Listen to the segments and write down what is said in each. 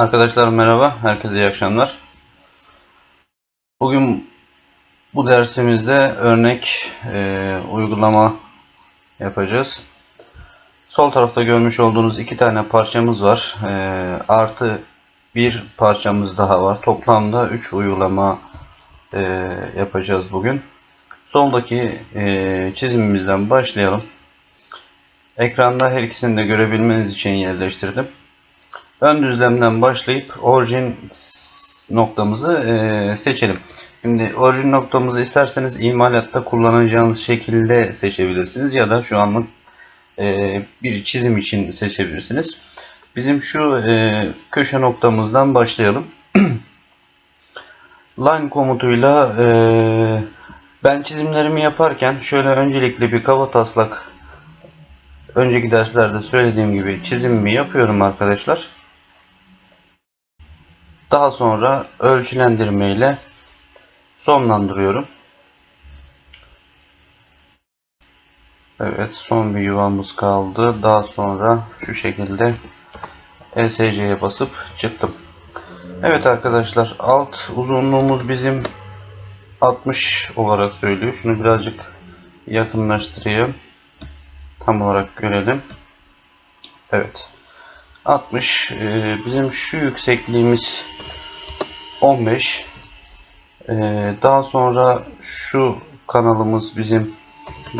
Arkadaşlar merhaba, herkese iyi akşamlar. Bugün bu dersimizde örnek e, uygulama yapacağız. Sol tarafta görmüş olduğunuz iki tane parçamız var. E, artı bir parçamız daha var. Toplamda 3 uygulama e, yapacağız bugün. Soldaki e, çizimimizden başlayalım. Ekranda her ikisini de görebilmeniz için yerleştirdim. Ön düzlemden başlayıp orijin noktamızı e, seçelim. Şimdi orijin noktamızı isterseniz imalatta kullanacağınız şekilde seçebilirsiniz ya da şu anlık e, bir çizim için seçebilirsiniz. Bizim şu e, köşe noktamızdan başlayalım. Line komutuyla e, ben çizimlerimi yaparken şöyle öncelikle bir kaba taslak önceki derslerde söylediğim gibi çizimimi yapıyorum arkadaşlar. Daha sonra ölçülendirme ile sonlandırıyorum. Evet son bir yuvamız kaldı. Daha sonra şu şekilde ESC'ye basıp çıktım. Evet arkadaşlar alt uzunluğumuz bizim 60 olarak söylüyor. Şunu birazcık yakınlaştırayım. Tam olarak görelim. Evet. 60. Ee, bizim şu yüksekliğimiz 15. Ee, daha sonra şu kanalımız bizim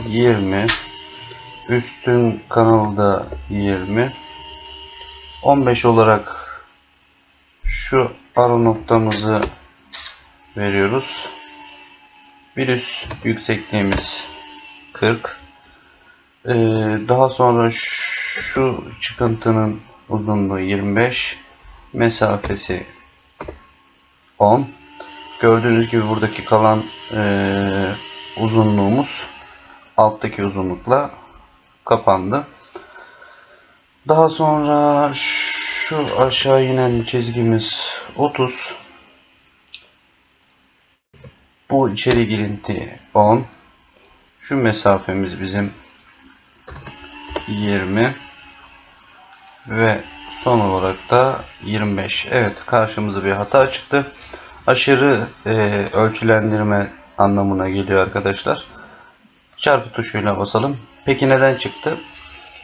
20. Üstün kanalda 20. 15 olarak şu ara noktamızı veriyoruz. Bir üst yüksekliğimiz 40. Ee, daha sonra şu çıkıntının uzunluğu 25 mesafesi 10 gördüğünüz gibi buradaki kalan e, uzunluğumuz alttaki uzunlukla kapandı. Daha sonra şu aşağı inen çizgimiz 30 bu içeri girinti 10 şu mesafemiz bizim 20 ve son olarak da 25. Evet karşımıza bir hata çıktı. Aşırı e, ölçülendirme anlamına geliyor arkadaşlar. Çarpı tuşuyla basalım. Peki neden çıktı?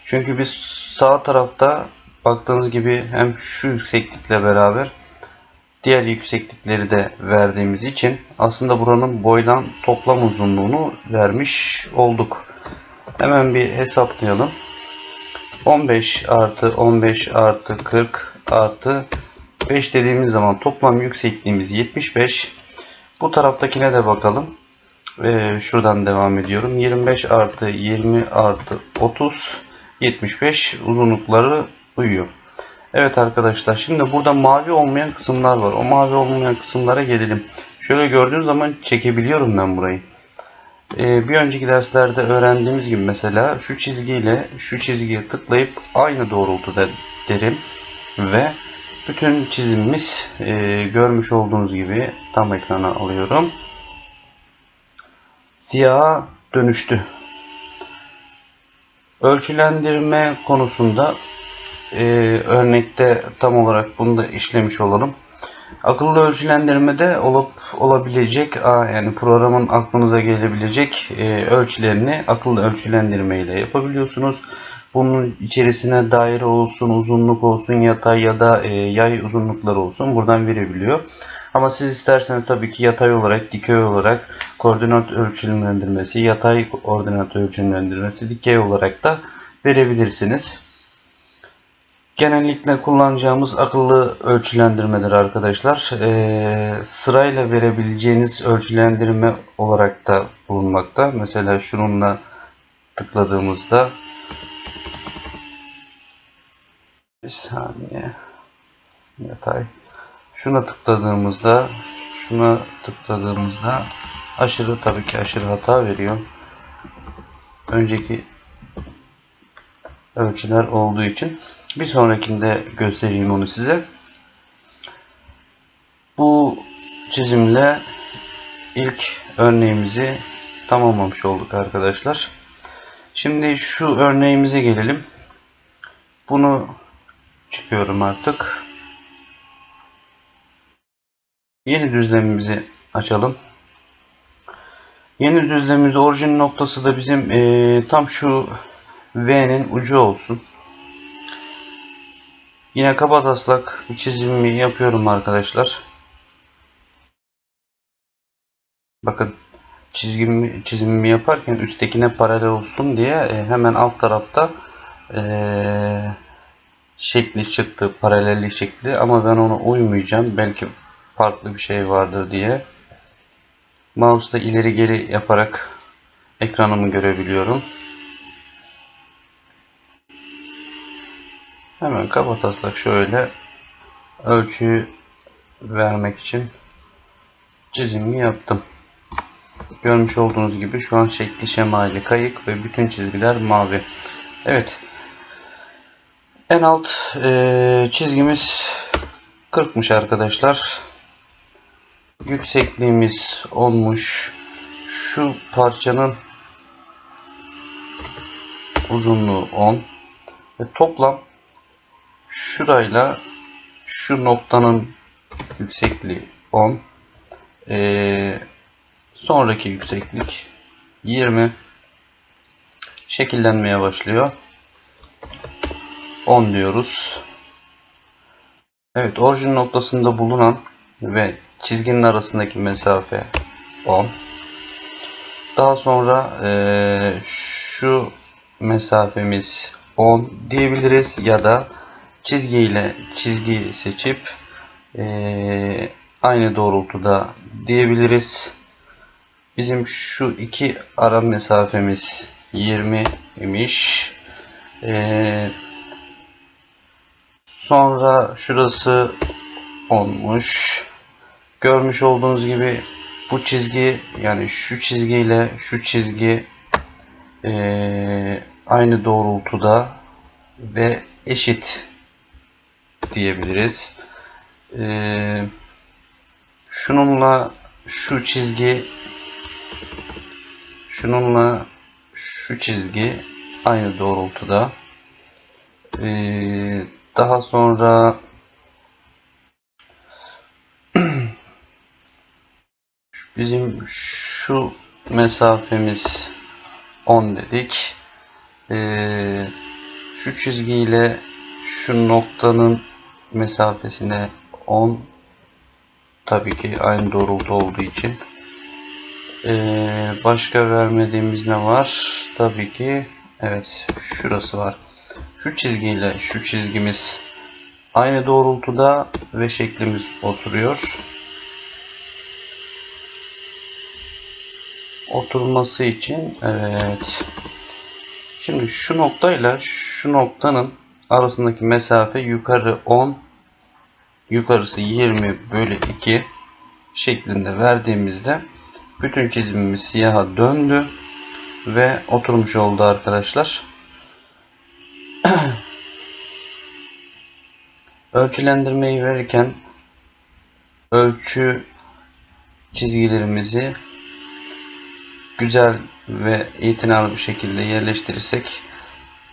Çünkü biz sağ tarafta baktığınız gibi hem şu yükseklikle beraber diğer yükseklikleri de verdiğimiz için aslında buranın boydan toplam uzunluğunu vermiş olduk. Hemen bir hesaplayalım. 15 artı 15 artı 40 artı 5 dediğimiz zaman toplam yüksekliğimiz 75. Bu taraftakine de bakalım. Ee, şuradan devam ediyorum. 25 artı 20 artı 30 75 uzunlukları uyuyor. Evet arkadaşlar şimdi burada mavi olmayan kısımlar var. O mavi olmayan kısımlara gelelim. Şöyle gördüğünüz zaman çekebiliyorum ben burayı. Ee, bir önceki derslerde öğrendiğimiz gibi mesela şu çizgiyle şu çizgiye tıklayıp aynı doğrultuda derim ve bütün çizimimiz e, görmüş olduğunuz gibi tam ekrana alıyorum. Siyaha dönüştü. Ölçülendirme konusunda e, örnekte tam olarak bunu da işlemiş olalım. Akıllı ölçülendirmede olup olabilecek yani programın aklınıza gelebilecek e, ölçülerini akıllı ölçülendirme ile yapabiliyorsunuz. Bunun içerisine daire olsun, uzunluk olsun, yatay ya da e, yay uzunlukları olsun buradan verebiliyor. Ama siz isterseniz tabii ki yatay olarak, dikey olarak koordinat ölçülendirmesi, yatay koordinat ölçülendirmesi, dikey olarak da verebilirsiniz. Genellikle kullanacağımız akıllı ölçülendirmedir arkadaşlar. Ee, sırayla verebileceğiniz ölçülendirme olarak da bulunmakta. Mesela şununla tıkladığımızda bir saniye yatay şuna tıkladığımızda şuna tıkladığımızda aşırı tabii ki aşırı hata veriyor. Önceki ölçüler olduğu için bir sonrakinde göstereyim onu size. Bu çizimle ilk örneğimizi tamamlamış olduk arkadaşlar. Şimdi şu örneğimize gelelim. Bunu çıkıyorum artık. Yeni düzlemimizi açalım. Yeni düzlemimizde orijin noktası da bizim eee, tam şu V'nin ucu olsun. Yine kaba taslak bir çizimimi yapıyorum arkadaşlar. Bakın çizgimi, çizimimi yaparken üsttekine paralel olsun diye e, hemen alt tarafta e, şekli çıktı. Paralellik şekli ama ben ona uymayacağım. Belki farklı bir şey vardır diye. Mouse'da ileri geri yaparak ekranımı görebiliyorum. Hemen kaba taslak şöyle ölçüyü vermek için çizimi yaptım. Görmüş olduğunuz gibi şu an şekli şemali kayık ve bütün çizgiler mavi. Evet. En alt e, çizgimiz 40'mış arkadaşlar. Yüksekliğimiz olmuş. Şu parçanın uzunluğu 10 ve toplam şurayla şu noktanın yüksekliği 10 ee, sonraki yükseklik 20 şekillenmeye başlıyor. 10 diyoruz. Evet orijin noktasında bulunan ve çizginin arasındaki mesafe 10 daha sonra ee, şu mesafemiz 10 diyebiliriz ya da çizgi ile çizgi seçip ee, aynı doğrultuda diyebiliriz. Bizim şu iki ara mesafemiz 20 imiş. Ee, sonra şurası olmuş. Görmüş olduğunuz gibi bu çizgi yani şu çizgi ile şu çizgi ee, aynı doğrultuda ve eşit diyebiliriz. Ee, şununla şu çizgi şununla şu çizgi aynı doğrultuda. Ee, daha sonra bizim şu mesafemiz 10 dedik. Ee, şu çizgiyle şu noktanın mesafesine 10 tabii ki aynı doğrultu olduğu için. Ee, başka vermediğimiz ne var? Tabii ki evet şurası var. Şu çizgiyle şu çizgimiz aynı doğrultuda ve şeklimiz oturuyor. Oturması için evet. Şimdi şu noktayla şu noktanın arasındaki mesafe yukarı 10 yukarısı 20 bölü 2 şeklinde verdiğimizde bütün çizimimiz siyaha döndü ve oturmuş oldu arkadaşlar. Ölçülendirmeyi verirken ölçü çizgilerimizi güzel ve itinalı bir şekilde yerleştirirsek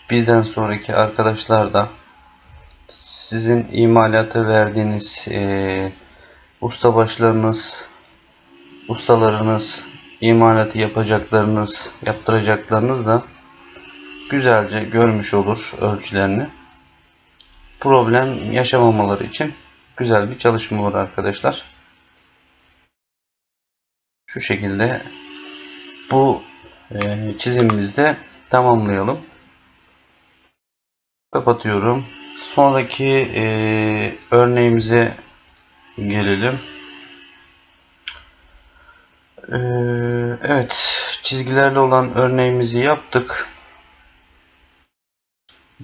bizden sonraki arkadaşlar da sizin imalata verdiğiniz e, ustabaşlarınız, ustalarınız, imalatı yapacaklarınız, yaptıracaklarınız da güzelce görmüş olur ölçülerini. Problem yaşamamaları için güzel bir çalışma olur arkadaşlar. Şu şekilde bu e, çizimimizde tamamlayalım. Kapatıyorum. Sonraki e, örneğimize gelelim. E, evet, çizgilerle olan örneğimizi yaptık.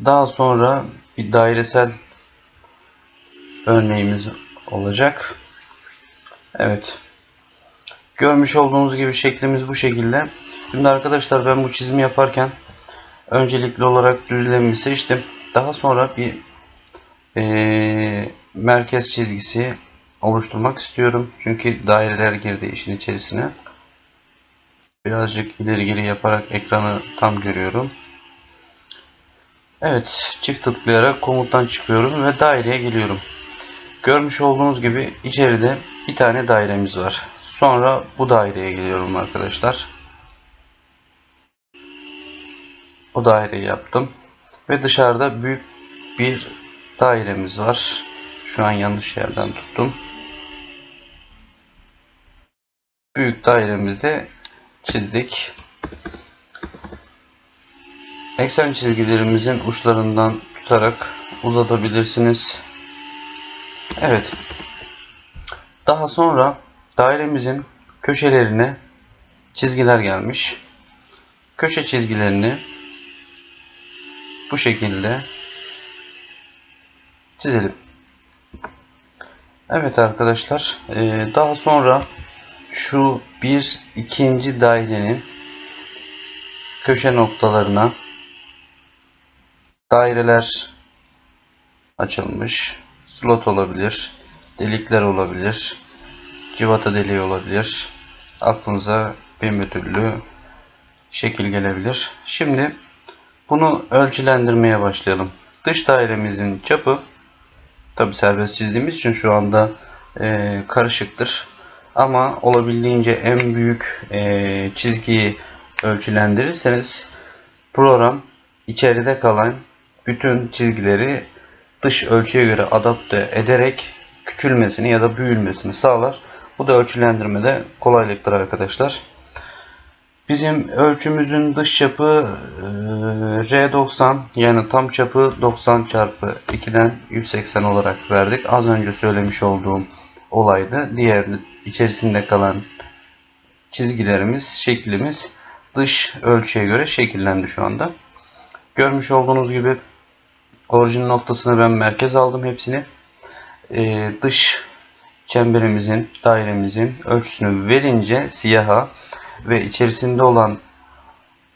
Daha sonra bir dairesel örneğimiz olacak. Evet. Görmüş olduğunuz gibi şeklimiz bu şekilde. Şimdi arkadaşlar ben bu çizimi yaparken öncelikli olarak düzlemimi seçtim. Daha sonra bir e, merkez çizgisi oluşturmak istiyorum. Çünkü daireler girdi işin içerisine. Birazcık ileri geri yaparak ekranı tam görüyorum. Evet, çift tıklayarak komuttan çıkıyorum ve daireye geliyorum. Görmüş olduğunuz gibi içeride bir tane dairemiz var. Sonra bu daireye geliyorum arkadaşlar. O daireyi yaptım. Ve dışarıda büyük bir dairemiz var. Şu an yanlış yerden tuttum. Büyük dairemizde çizdik. Eksen çizgilerimizin uçlarından tutarak uzatabilirsiniz. Evet. Daha sonra dairemizin köşelerine çizgiler gelmiş. Köşe çizgilerini bu şekilde çizelim. Evet arkadaşlar. eee, Daha sonra şu bir ikinci dairenin köşe noktalarına daireler açılmış. Slot olabilir. Delikler olabilir. Civata deliği olabilir. Aklınıza bir türlü şekil gelebilir. Şimdi bunu ölçülendirmeye başlayalım. Dış dairemizin çapı tabi serbest çizdiğimiz için şu anda e, karışıktır. Ama olabildiğince en büyük e, çizgiyi ölçülendirirseniz program içeride kalan bütün çizgileri dış ölçüye göre adapte ederek küçülmesini ya da büyülmesini sağlar. Bu da ölçülendirmede kolaylıktır arkadaşlar. Bizim ölçümüzün dış çapı e, R90 yani tam çapı 90 çarpı 2'den 180 olarak verdik. Az önce söylemiş olduğum olaydı. Diğer içerisinde kalan çizgilerimiz, şeklimiz dış ölçüye göre şekillendi şu anda. Görmüş olduğunuz gibi orijin noktasını ben merkez aldım hepsini. Ee, dış çemberimizin, dairemizin ölçüsünü verince siyaha ve içerisinde olan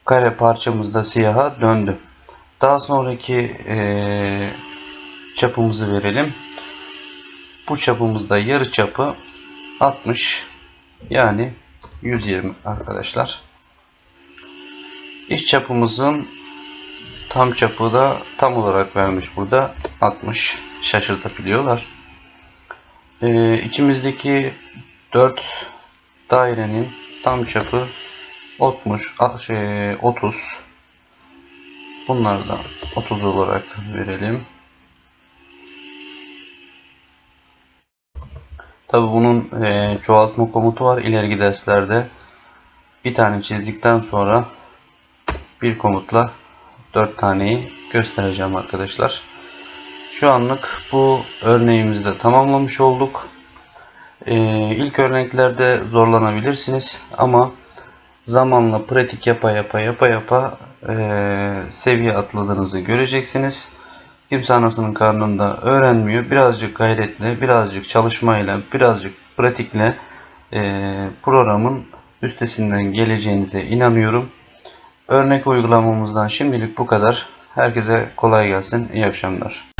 kare parçamız da siyaha döndü. Daha sonraki ee, çapımızı verelim. Bu çapımızda yarı çapı 60 yani 120 arkadaşlar. İç çapımızın tam çapı da tam olarak vermiş burada 60 şaşırtabiliyorlar. Ee, içimizdeki 4 dairenin tam çapı 60 a- şey, 30 bunları da 30 olarak verelim. Tabi bunun e, çoğaltma komutu var ileriki derslerde. Bir tane çizdikten sonra bir komutla 4 taneyi göstereceğim arkadaşlar. Şu anlık bu örneğimizi de tamamlamış olduk. E, ilk örneklerde zorlanabilirsiniz ama zamanla pratik yapa yapa yapa yapa e, seviye atladığınızı göreceksiniz. Kimse anasının karnında öğrenmiyor. Birazcık gayretle, birazcık çalışmayla, birazcık pratikle e, programın üstesinden geleceğinize inanıyorum. Örnek uygulamamızdan şimdilik bu kadar. Herkese kolay gelsin. İyi akşamlar.